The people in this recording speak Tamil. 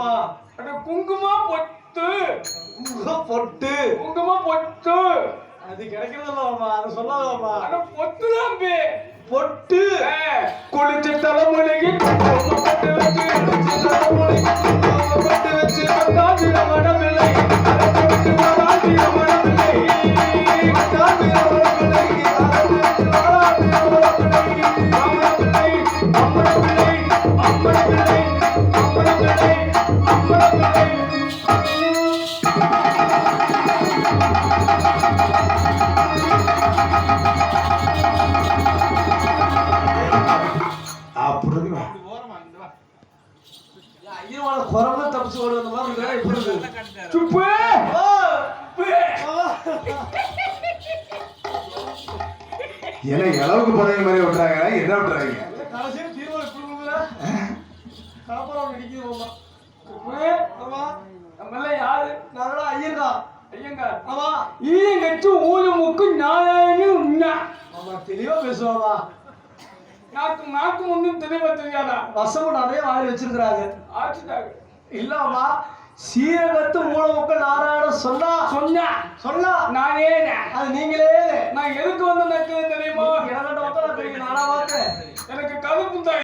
மாமா அட குங்கும பொட்டு. குங்கும பொட்டு. குங்கும பொட்டு. அது கிடைக்கிறதில்ல மாமா அதை சொல்லாத மாமா அட பொட்டு தான் பே. பொட்டு. குளிச்ச குங்கும பொட்டு வச்சு குங்கும பொட்டு வச்சு காவிர மனமில்லை காவிர மனமில்லை காவிர மனமில்லை, காவிர மனமில்லை. அப்படி இருக்கு வா. ஐயமான குரங்கு தப்பிச்சு ஓடுற மாதிரி இப்படி இருக்கு. ஆ! ஏன்னா இளவுக்கு மாதிரி விட்டுறாங்க என்ன விட்டுறாங்க? கடைசியில தீர்மானம் கொடுக்குற? கலப்படம் இடிக்குது மாமா. ஆமா, நாங்களா ஐயர்தான். ஆமா. ஆமா, தெளிவா பேசுவாமா நாக்கு நாக்கு ஒன்றும் தெளிவா தெரியாதா? வசமும் நிறைய வாயில் வச்சிருக்கிறாங்க. ஆச்சுட்டாங்க இல்லாமா சீரகத்து மூலமுக்கள் நாராயண சொன்னா? சொன்னா. சொன்னா? நானே அது நீங்களே நான் எதுக்கு வந்து நக்குது தெரியுமா? மக்கள் நானா பார்த்தேன் எனக்கு கருப்பு